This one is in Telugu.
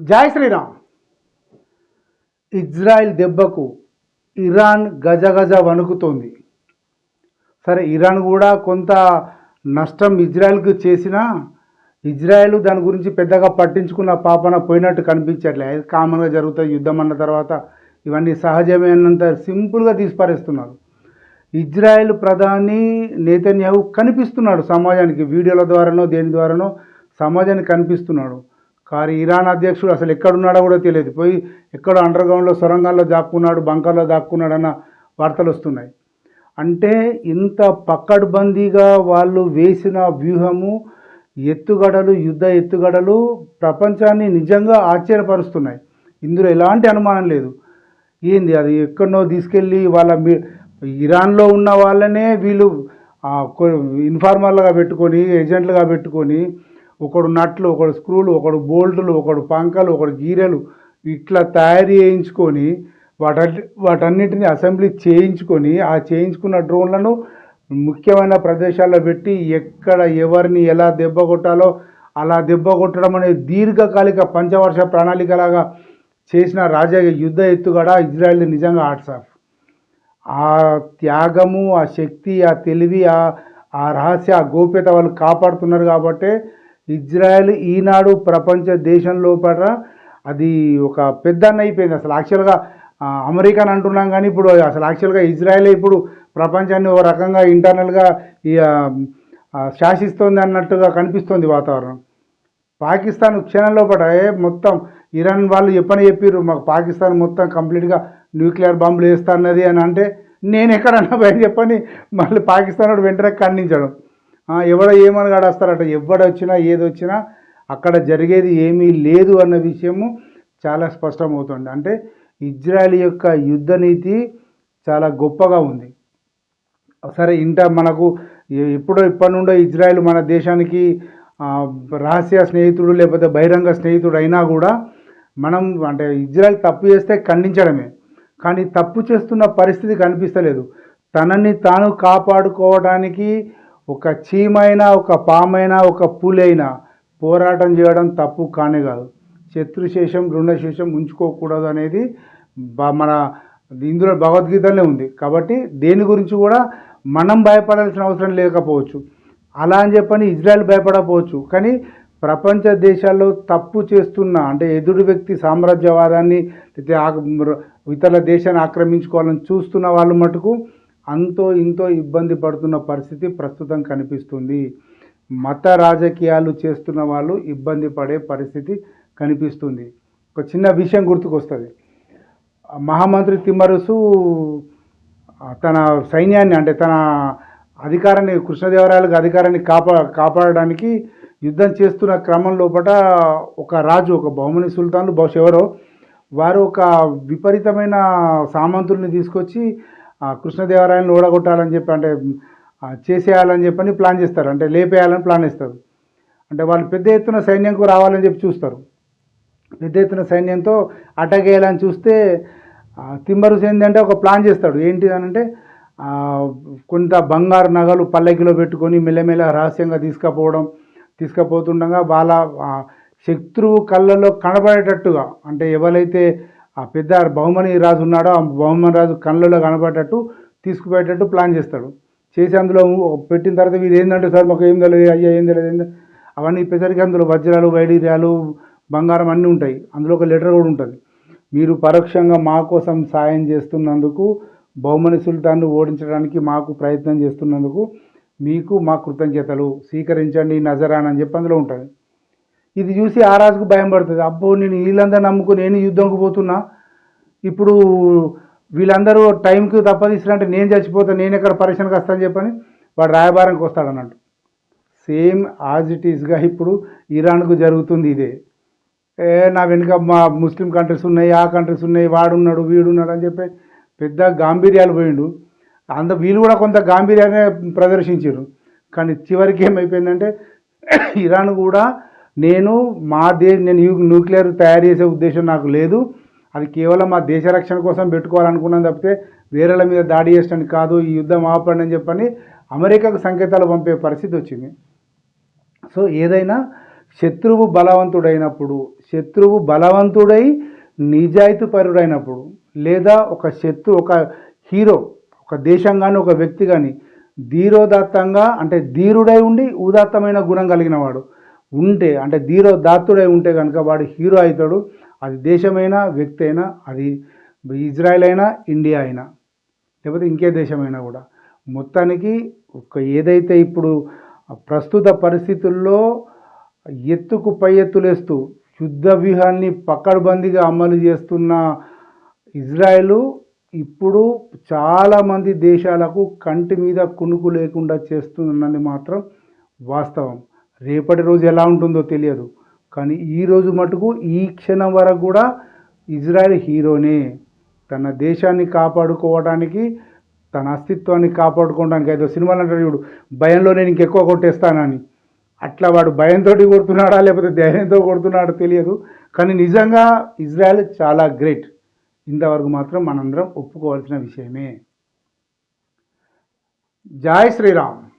జై శ్రీరామ్. ఇజ్రాయెల్ దెబ్బకు ఇరాన్ గజ గజ వణుకుతోంది. సరే ఇరాన్ కూడా కొంత నష్టం ఇజ్రాయెల్కి చేసినా ఇజ్రాయెల్ దాని గురించి పెద్దగా పట్టించుకున్న పాపన పోయినట్టు కనిపించట్లే. అది కామన్గా జరుగుతాయి యుద్ధం అన్న తర్వాత ఇవన్నీ సహజమైనంత సింపుల్గా తీసిపారేస్తున్నారు. ఇజ్రాయెల్ ప్రధాని నేతన్యాహు కనిపిస్తున్నాడు సమాజానికి వీడియోల ద్వారానో దేని ద్వారానో సమాజానికి కనిపిస్తున్నాడు. కానీ ఇరాన్ అధ్యక్షుడు అసలు ఎక్కడున్నాడో కూడా తెలియదు. పోయి ఎక్కడ అండర్ గ్రౌండ్లో సొరంగాల్లో దాక్కున్నాడు బంకర్లో దాక్కున్నాడు అన్న వార్తలు వస్తున్నాయి. అంటే ఇంత పక్కడ్బందీగా వాళ్ళు వేసిన వ్యూహము ఎత్తుగడలు యుద్ధ ఎత్తుగడలు ప్రపంచాన్ని నిజంగా ఆశ్చర్యపరుస్తున్నాయి. ఇందులో ఎలాంటి అనుమానం లేదు. ఏంది? అది ఎక్కడనో తీసుకెళ్ళి వాళ్ళ మీ- ఇరాన్లో ఉన్న వాళ్ళనే వీళ్ళు ఇన్ఫార్మర్లుగా పెట్టుకొని ఏజెంట్లుగా పెట్టుకొని ఒకడు నట్లు ఒకడు స్క్రూలు ఒకడు బోల్టులు ఒకడు పంకలు ఒకడు గీరెలు ఇట్లా తయారు చేయించుకొని వాటి వాటన్నిటిని అసెంబ్లీ చేయించుకొని ఆ చేయించుకున్న డ్రోన్లను ముఖ్యమైన ప్రదేశాల్లో పెట్టి ఎక్కడ ఎవరిని ఎలా దెబ్బ కొట్టాలో అలా దెబ్బ కొట్టడం అనేది దీర్ఘకాలిక పంచవర్ష ప్రణాళికలాగా చేసిన రాజా యుద్ధ ఎత్తుగడ ఇజ్రాయెల్ నిజంగా ఆర్ట్స్ ఆఫ్. ఆ త్యాగము ఆ శక్తి ఆ తెలివి ఆ ఆ రహస్య ఆ గోప్యత వాళ్ళు కాపాడుతున్నారు కాబట్టి ఇజ్రాయెల్ ఈనాడు ప్రపంచ దేశం లోపల అది ఒక పెద్ద అన్న అయిపోయింది. అసలు యాక్చువల్గా అమెరికాని అంటున్నాం కానీ ఇప్పుడు అసలు యాక్చువల్గా ఇజ్రాయెల్ ఇప్పుడు ప్రపంచాన్ని ఓ రకంగా ఇంటర్నల్గా ఈ శాసిస్తోంది అన్నట్టుగా కనిపిస్తోంది వాతావరణం. పాకిస్తాన్ క్షణంలో పడ ఏ మొత్తం ఇరాన్ వాళ్ళు చెప్పని చెప్పారు మాకు పాకిస్తాన్ మొత్తం కంప్లీట్గా న్యూక్లియర్ బాంబులు వేస్తా అన్నది అని అంటే నేను ఎక్కడన్నా భయం చెప్పని మళ్ళీ పాకిస్తాన్ వాడు వెంటనే ఖండించడం. ఎవడో ఏమని గడేస్తారట ఎవడొచ్చినా ఏది వచ్చినా అక్కడ జరిగేది ఏమీ లేదు అన్న విషయము చాలా స్పష్టమవుతుంది. అంటే ఇజ్రాయెల్ యొక్క యుద్ధ నీతి చాలా గొప్పగా ఉంది. సరే ఇంట మనకు ఎప్పుడో ఇప్పటి నుండో ఇజ్రాయెల్ మన దేశానికి రహస్య స్నేహితుడు లేకపోతే బహిరంగ స్నేహితుడు అయినా కూడా మనం అంటే ఇజ్రాయెల్ తప్పు చేస్తే ఖండించడమే. కానీ తప్పు చేస్తున్న పరిస్థితి కనిపిస్తలేదు. తనని తాను కాపాడుకోవడానికి ఒక చీమైనా ఒక పామైనా ఒక పులైనా పోరాటం చేయడం తప్పు కానే కాదు. శత్రుశేషం రుణశేషం ఉంచుకోకూడదు అనేది మన ఇందులో భగవద్గీతలోనే ఉంది. కాబట్టి దేని గురించి కూడా మనం భయపడాల్సిన అవసరం లేకపోవచ్చు. అలా అని చెప్పని ఇజ్రాయెల్ భయపడకపోవచ్చు. కానీ ప్రపంచ దేశాల్లో తప్పు చేస్తున్న అంటే ఎదురు వ్యక్తి సామ్రాజ్యవాదాన్ని ఇతర దేశాన్ని ఆక్రమించుకోవాలని చూస్తున్న వాళ్ళు మటుకు అంతో ఇంతో ఇబ్బంది పడుతున్న పరిస్థితి ప్రస్తుతం కనిపిస్తుంది. మత రాజకీయాలు చేస్తున్న వాళ్ళు ఇబ్బంది పడే పరిస్థితి కనిపిస్తుంది. ఒక చిన్న విషయం గుర్తుకొస్తుంది. మహామంత్రి తిమ్మరుసు తన సైన్యాన్ని అంటే తన అధికారాన్ని కృష్ణదేవరాయలకు అధికారాన్ని కాపా కాపాడడానికి యుద్ధం చేస్తున్న క్రమం లోపల ఒక రాజు ఒక బహుమని సుల్తాన్లు బహుశా ఎవరో వారు ఒక విపరీతమైన సామంతుల్ని తీసుకొచ్చి కృష్ణదేవరాయలను ఓడగొట్టాలని చెప్పి అంటే చేసేయాలని చెప్పని ప్లాన్ చేస్తారు. అంటే లేపేయాలని ప్లాన్ చేస్తారు. అంటే వాళ్ళు పెద్ద ఎత్తున సైన్యంకు రావాలని చెప్పి చూస్తారు. పెద్ద ఎత్తున సైన్యంతో అటాక్ చేయాలని చూస్తే తిమ్మరుసు ఏంటంటే ఒక ప్లాన్ చేస్తాడు. ఏంటి అని అంటే కొంత బంగారు నగలు పల్లకిలో పెట్టుకొని మెల్లమెల్ల రహస్యంగా తీసుకపోవడం తీసుకపోతుండగా వాళ్ళ శత్రువు కళ్ళలో కనబడేటట్టుగా అంటే ఎవరైతే ఆ పెద్ద బహుమని రాజు ఉన్నాడో ఆ బహుమని రాజు కళ్ళలో కనబడేటట్టు తీసుకుపోయేటట్టు ప్లాన్ చేస్తాడు. చేసి అందులో పెట్టిన తర్వాత వీరు ఏంటంటే సార్? మాకు ఏం తెలియదు. అయ్యా ఏం తెలియదు అవన్నీ ఇప్పేసరికి అందులో వజ్రాలు వైడీర్యాలు బంగారం అన్నీ ఉంటాయి. అందులో ఒక లెటర్ కూడా ఉంటుంది. మీరు పరోక్షంగా మా కోసం సాయం చేస్తున్నందుకు బహుమని సుల్తాన్ను ఓడించడానికి మాకు ప్రయత్నం చేస్తున్నందుకు మీకు మా కృతజ్ఞతలు. స్వీకరించండి నజరాన్ అని చెప్పి అందులో ఉంటుంది. ఇది చూసి ఆ రాజుకు భయం పడుతుంది. అబ్బో నేను వీళ్ళందరూ నమ్ముకుని నేను యుద్ధంకు పోతున్నా. ఇప్పుడు వీళ్ళందరూ టైంకి తప్పదీసిరంటే నేను చచ్చిపోతాను నేను ఎక్కడ పరిశ్రమకి వస్తాను చెప్పని వాడు రాయబారంకి వస్తాడు అన్నట్టు సేమ్ యాజ్ ఇట్ ఈస్గా ఇప్పుడు ఇరాన్కు జరుగుతుంది ఇదే. ఏ నా వెనుక మా ముస్లిం కంట్రీస్ ఉన్నాయి ఆ కంట్రీస్ ఉన్నాయి వాడున్నాడు వీడున్నాడు అని చెప్పి పెద్ద గాంభీర్యాలు పోయిండు. అంత వీళ్ళు కూడా కొంత గాంభీర్యాన్ని ప్రదర్శించారు కానీ చివరికి ఏమైపోయిందంటే ఇరాన్ కూడా నేను మా దే నేను న్యూక్లియర్ తయారు చేసే ఉద్దేశం నాకు లేదు. అది కేవలం మా దేశ రక్షణ కోసం పెట్టుకోవాలనుకున్నాను తప్పితే వేరేల మీద దాడి చేసడానికి కాదు ఈ యుద్ధం ఆపండి అని చెప్పని అమెరికాకు సంకేతాలు పంపే పరిస్థితి వచ్చింది. సో ఏదైనా శత్రువు బలవంతుడైనప్పుడు శత్రువు బలవంతుడై నిజాయితీపరుడైనప్పుడు లేదా ఒక శత్రు ఒక హీరో ఒక దేశం కానీ ఒక వ్యక్తి కానీ ధీరోదాత్తంగా అంటే ధీరుడై ఉండి ఉదాత్తమైన గుణం కలిగిన వాడు ఉంటే అంటే ధీరో దాత్తుడై ఉంటే కనుక వాడు హీరో అవుతాడు అది దేశమైనా వ్యక్తి అయినా అది ఇజ్రాయెల్ అయినా ఇండియా అయినా లేకపోతే ఇంకే దేశమైనా కూడా. మొత్తానికి ఒక ఏదైతే ఇప్పుడు ప్రస్తుత పరిస్థితుల్లో ఎత్తుకు పై ఎత్తులేస్తూ యుద్ధ వ్యూహాన్ని పక్కడబందీగా అమలు చేస్తున్న ఇజ్రాయెలు ఇప్పుడు చాలామంది దేశాలకు కంటి మీద కునుకు లేకుండా చేస్తున్నది మాత్రం వాస్తవం. రేపటి రోజు ఎలా ఉంటుందో తెలియదు. కానీ ఈ రోజు మటుకు ఈ క్షణం వరకు కూడా ఇజ్రాయెల్ హీరోనే. తన దేశాన్ని కాపాడుకోవడానికి తన అస్తిత్వాన్ని కాపాడుకోవడానికి ఏదో సినిమాలు అంటాడు చూడు భయంలో నేను ఇంకెక్కువ కొట్టేస్తానని. అట్లా వాడు భయంతో కొడుతున్నాడా లేకపోతే ధైర్యంతో కొడుతున్నాడో తెలియదు. కానీ నిజంగా ఇజ్రాయెల్ చాలా గ్రేట్. ఇంతవరకు మాత్రం మనందరం ఒప్పుకోవాల్సిన విషయమే. జై శ్రీరామ్.